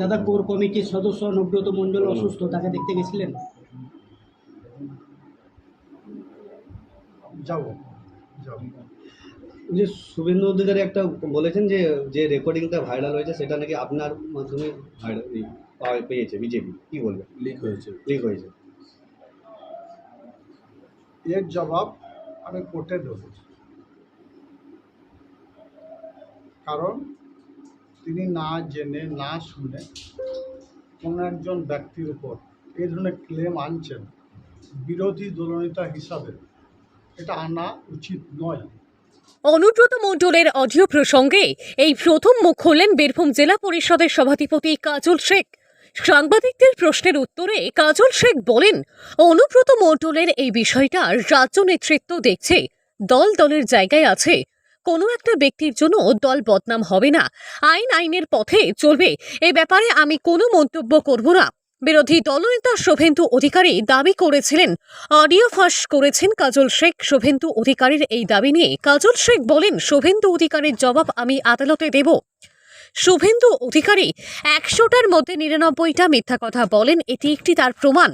দাদা কোর কমিটির সদস্য অনুব্রত মণ্ডল অসুস্থ তাকে দেখতে গেছিলেন? যাব যে শুভেন্দু অধিকারী একটা বলেছেন যে যে রেকর্ডিংটা ভাইরাল হয়েছে সেটা নাকি আপনার মাধ্যমে ভাইরাল পেয়েছে বিজেপি কি বলবেন? লিক হয়েছে। লিক হয়েছে। এর জবাব আমি কোর্টে দেব। কারণ তিনি না জেনে, না শুনে কোনো একজন ব্যক্তির উপর এই ধরনের ক্লেম আনছেন বিরোধী দলনেতা হিসাবে। এটা আনা উচিত নয়। অনুব্রত মণ্ডলের অডিও প্রসঙ্গে এই প্রথম মুখ খুললেন বীরভূম জেলা পরিষদের সভাধিপতি কাজল শেখ। সাংবাদিকদের প্রশ্নের উত্তরে কাজল শেখ বলেন, অনুব্রত মণ্ডলের এই বিষয়টা রাজ্য নেতৃত্ব দেখছে, দল দলের জায়গায় আছে কোনো একটা ব্যক্তির জন্য দল বদনাম হবে না। আইন আইনের পথে চলবে। এ ব্যাপারে আমি কোনো মন্তব্য করব না। বিরোধী দলনেতা শোভেন্দু অধিকারী দাবি করেছিলেন। অডিও ফাঁস করেছেন কাজল শেখ। শোভেন্দু অধিকারীর এই দাবি নিয়ে কাজল শেখ বলেন, শোভেন্দু অধিকারীর জবাব আমি আদালতে দেব। শুভেন্দু অধিকারী একশোটার মধ্যে নিরানব্বইটা মিথ্যা কথা বলেন। এটি একটি তার প্রমাণ।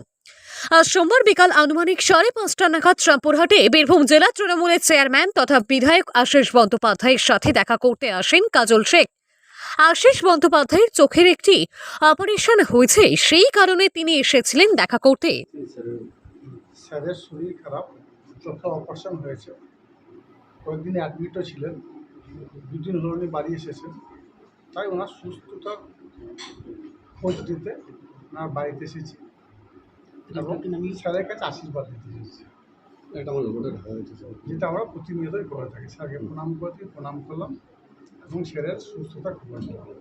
আজ সোমবার বিকাল আনুমানিক সাড়ে পাঁচটা নাগাদ রামপুরহাটে বীরভূম জেলা তৃণমূলের চেয়ারম্যান তথা বিধায়ক আশিস বন্দ্যোপাধ্যায়ের সাথে দেখা করতে আসেন কাজল শেখ। আশিস বন্দ্যোপাধ্যায়ের চোখের একটি অপারেশন হয়েছে, সেই কারণে তিনি এসেছিলেন দেখা করতে। স্যারের শরীর খারাপ অপারেশন হয়েছে। কয়েকদিন অ্যাডমিটও ছিলেন, দুদিন হলো উনি বাড়ি এসেছেন। তাই ওনার সুস্থতা খোঁজ দিতে ওনার বাড়িতে এসেছি। এবং স্যারের কাছে আশীর্বাদ দিতে এসেছি এটা আমার লোকটা ঢাকা হয়েছে যেটা আমরা প্রতিনিয়তই করে থাকি। স্যারকে প্রণাম করতে প্রণাম করলাম এবং স্যারের সুস্থতা নামাও।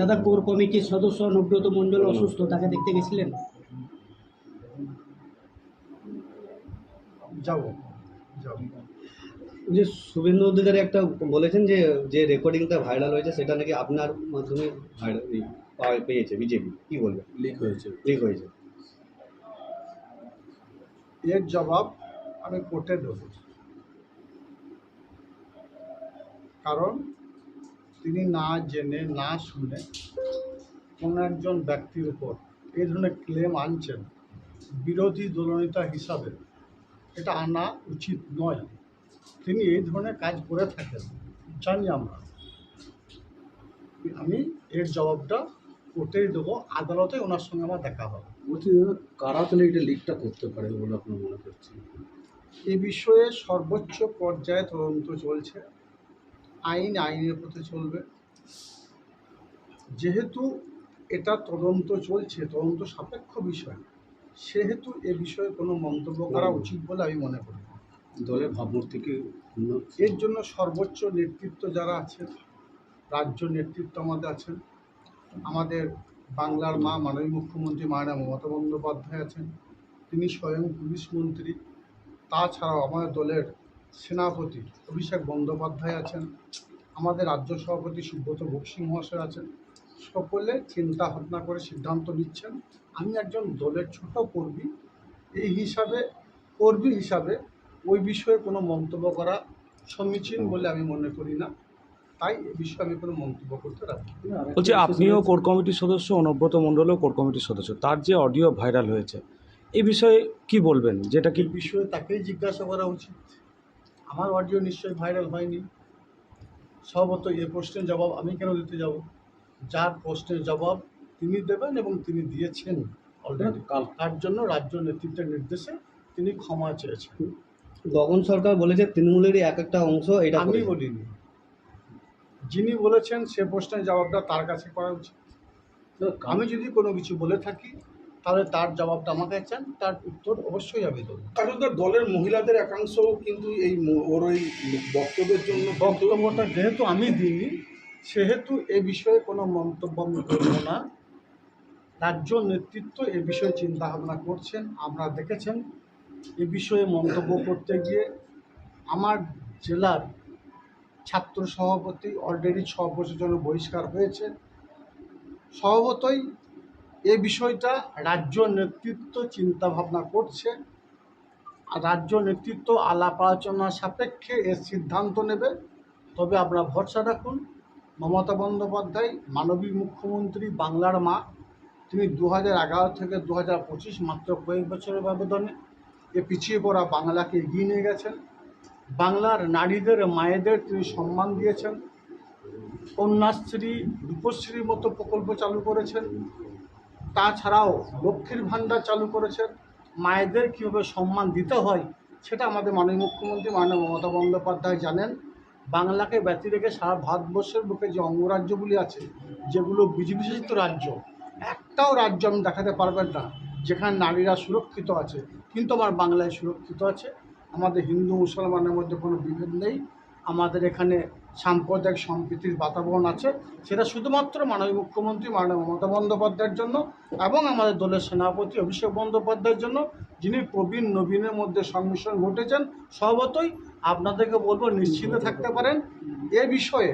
দাদা কোর কমিটির সদস্য অনুব্রত মণ্ডল অসুস্থ তাকে দেখতে গেছিলেন? যাব যাব যে শুভেন্দু অধিকারী একটা বলেছেন যে যে রেকর্ডিংটা ভাইরাল হয়েছে সেটা নাকি আপনার মাধ্যমে ভাইরাল পেয়েছে বিজেপি। কি বলবেন? লিক হয়েছে। লিক হয়েছে। এর জবাব আমি কোর্টে দেব। কারণ তিনি না জেনে, না শুনে কোনো একজন ব্যক্তির উপর এই ধরনের ক্লেম আনছেন বিরোধী দলনেতা হিসাবে। এটা আনা উচিত নয়। তিনি এই ধরনের কাজ করে থাকেন, জানি আমরা। আমি এর জবাবটা কোর্টেই দেবো, আদালতে ওনার সঙ্গে আমার দেখা হবে। বলছি দাদা, কারা তাহলে এটা লিকটা করতে পারে বলে আপনার মনে করছেন এ বিষয়ে সর্বোচ্চ পর্যায়ে তদন্ত চলছে আইন আইনের পথে চলবে। যেহেতু এটা তদন্ত চলছে তদন্ত সাপেক্ষ বিষয় সেহেতু এ বিষয়ে কোনো মন্তব্য করা উচিত বলে আমি মনে করি। দলের ভাবমূর্তিকে এর জন্য সর্বোচ্চ নেতৃত্ব যারা আছেন রাজ্য নেতৃত্ব আমাদের আছেন আমাদের বাংলার মা মাননীয় মুখ্যমন্ত্রী মায়েরা মমতা বন্দ্যোপাধ্যায় আছেন, তিনি স্বয়ং পুলিশ মন্ত্রী। তাছাড়াও আমাদের দলের সেনাপতি অভিষেক বন্দ্যোপাধ্যায় আছেন, আমাদের রাজ্য সভাপতি সুব্রত বক্সি মহাশয় আছেন। সকলে চিন্তা ভাবনা করে সিদ্ধান্ত নিচ্ছেন, আমি একজন দলের ছোট কর্মী, এই হিসাবে, কর্মী হিসাবে ওই বিষয়ে কোনো মন্তব্য করা সমীচীন বলে আমি মনে করি না। তাই এ বিষয়ে আমি কোনো মন্তব্য করতে রাখি বলছি আপনিও কোর কমিটির সদস্য অনুব্রত মণ্ডলও কোর কমিটির সদস্য। তার যে অডিও ভাইরাল হয়েছে এই বিষয়ে কি বলবেন? যেটা কি বিষয়ে তাকেই জিজ্ঞাসা করা উচিত। আমার অডিও নিশ্চয়ই ভাইরাল হয়নি। সম্ভবত এ প্রশ্নের জবাব আমি কেন দিতে যাব? যার প্রশ্নের জবাব তিনি দেবেন এবং তিনি দিয়েছেন অলরেডি কাল তার জন্য রাজ্য নেতৃত্বের নির্দেশে তিনি ক্ষমা চেয়েছেন। গগন সরকার বলেছে তৃণমূলেরই এক একটা অংশ এটা আমি বলিনি। যিনি বলেছেন সে প্রশ্নের জবাবটা তার কাছে করা উচিত। আমি যদি কোনো কিছু বলে থাকি তাহলে তার জবাবটা আমাকে চান তার উত্তর অবশ্যই আমি দেবো। কারণ তার দলের মহিলাদের একাংশ কিন্তু এই ওর ওই বক্তব্যের জন্য বক্তব্যটা যেহেতু আমি দিইনি সেহেতু এ বিষয়ে কোনো মন্তব্য আমি করব না। রাজ্য নেতৃত্ব এ বিষয়ে চিন্তা ভাবনা করছেন আমরা দেখেছেন। এ বিষয়ে মন্তব্য করতে গিয়ে আমার জেলার ছাত্র সভাপতি অলরেডি ছ বছর জন্য বহিষ্কার হয়েছে। স্বভাবতই এ বিষয়টা রাজ্য নেতৃত্ব চিন্তা ভাবনা করছে। আর রাজ্য নেতৃত্ব আলাপ আলোচনা সাপেক্ষে এর সিদ্ধান্ত নেবে। তবে আপনারা ভরসা রাখুন, মমতা বন্দ্যোপাধ্যায়, মানবিক মুখ্যমন্ত্রী, বাংলার মা, তিনি দু হাজার এগারো থেকে দু হাজার পঁচিশ মাত্র কয়েক বছরের ব্যবধানে এ পিছিয়ে পড়া বাংলাকে এগিয়ে নিয়ে গেছেন। বাংলার নারীদের, মায়েদের তিনি সম্মান দিয়েছেন। কন্যাশ্রী, রূপশ্রীর মতো প্রকল্প চালু করেছেন। তাছাড়াও লক্ষ্মীর ভাণ্ডার চালু করেছেন। মায়েদের কীভাবে সম্মান দিতে হয়, সেটা আমাদের মাননীয় মুখ্যমন্ত্রী মাননীয় মমতা বন্দ্যোপাধ্যায় জানেন। বাংলাকে ব্যতি রেখে সারা ভারতবর্ষের বুকে যে অঙ্গরাজ্যগুলি আছে, যেগুলো বিজেপি শাসিত রাজ্য, একটাও রাজ্য আমি দেখাতে পারবেন না, যেখানে নারীরা সুরক্ষিত আছে। কিন্তু আমার বাংলায় সুরক্ষিত আছে। আমাদের হিন্দু মুসলমানের মধ্যে কোনো বিভেদ নেই। আমাদের এখানে সাম্প্রদায়িক সম্প্রীতির বাতাবরণ আছে। সেটা শুধুমাত্র মাননীয় মুখ্যমন্ত্রী, মাননীয় মমতা বন্দ্যোপাধ্যায়ের জন্য এবং আমাদের দলের সেনাপতি অভিষেক বন্দ্যোপাধ্যায়ের জন্য, যিনি প্রবীণ নবীনের মধ্যে সংমিশ্রণ ঘটেছেন, স্বভাবতই আপনাদেরকে বলব নিশ্চিন্তে থাকতে পারেন। এ বিষয়ে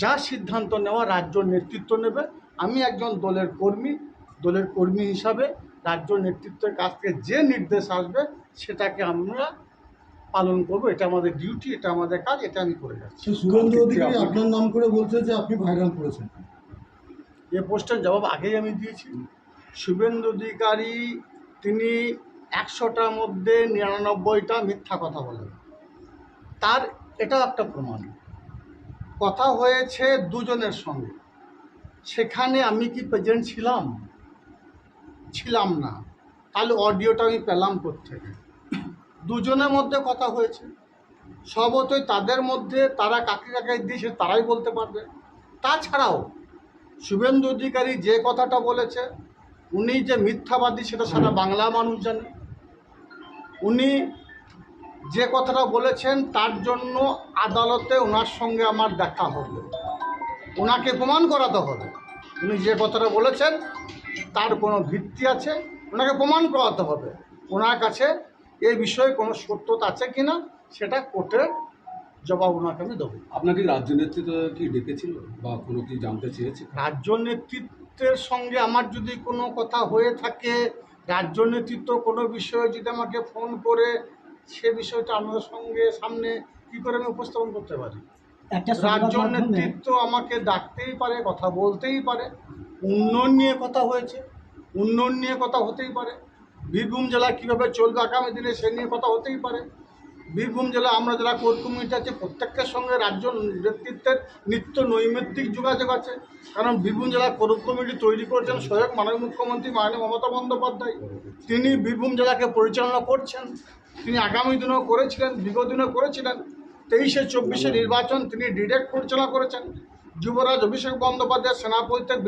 যা সিদ্ধান্ত নেওয়া রাজ্য নেতৃত্ব নেবে। আমি একজন দলের কর্মী দলের কর্মী হিসাবে রাজ্য নেতৃত্বের কাছ থেকে যে নির্দেশ আসবে সেটাকে আমরা পালন করব। এটা আমাদের ডিউটি এটা আমাদের কাজ এটা আমি করে যাচ্ছি। অধিকারী আপনার নাম করে বলছে যে আপনি ভাইরাল করেছেন। এ পোস্টের জবাব আগেই আমি দিয়েছি। শুভেন্দু অধিকারী তিনি একশোটার মধ্যে নিরানব্বইটা মিথ্যা কথা বলেন। তার এটাও একটা প্রমাণ। কথা হয়েছে দুজনের সঙ্গে। সেখানে আমি কি প্রেজেন্ট ছিলাম? ছিলাম না। তাহলে অডিওটা আমি পেলাম থেকে দুজনের মধ্যে কথা হয়েছে। সবতই তাদের মধ্যে তারা কাকে কাকে দিয়েছে তারাই বলতে পারবে। তাছাড়াও শুভেন্দু অধিকারী যে কথাটা বলেছে, উনি যে মিথ্যাবাদী সেটা সারা বাংলা মানুষ জানে। উনি যে কথাটা বলেছেন তার জন্য আদালতে ওনার সঙ্গে আমার দেখা হবে। ওনাকে প্রমাণ করাতে হবে। উনি যে কথাটা বলেছেন তার কোনো ভিত্তি আছে। ওনাকে প্রমাণ করাতে হবে। ওনার কাছে এই বিষয়ে কোনো সত্যতা আছে কি না সেটা কোর্টের জবাব ওনাকে আমি দেবো। আপনাকে রাজ্য নেতৃত্ব কি ডেকেছিল বা কোনো কি জানতে চেয়েছে? রাজ্য নেতৃত্বের সঙ্গে আমার যদি কোনো কথা হয়ে থাকে রাজ্য নেতৃত্ব কোনো বিষয়ে যদি আমাকে ফোন করে সে বিষয়টা আপনাদের সঙ্গে সামনে কি করে আমি উপস্থাপন করতে পারি? রাজ্য নেতৃত্ব আমাকে ডাকতেই পারে কথা বলতেই পারে উন্নয়ন নিয়ে কথা হয়েছে। উন্নয়ন নিয়ে কথা হতেই পারে। বীরভূম জেলা কীভাবে চলবে আগামী দিনে সে নিয়ে কথা হতেই পারে। বীরভূম জেলা আমরা যারা কোর কমিটি আছে, প্রত্যেকের সঙ্গে রাজ্য নেতৃত্বের নিত্য নৈমিত্তিক যোগাযোগ আছে। কারণ বীরভূম জেলা কোর কমিটি তৈরি করেছেন স্বয়ং মাননীয় মুখ্যমন্ত্রী মাননীয় মমতা বন্দ্যোপাধ্যায়। তিনি বীরভূম জেলাকে পরিচালনা করছেন। তিনি আগামী দিনেও করেছিলেন বিগত দিনেও করেছিলেন। তেইশে চব্বিশে নির্বাচন তিনি ডিরেক্ট পরিচালনা করেছেন। যুবরাজ অভিষেক বন্দ্যোপাধ্যায় সেনাপতির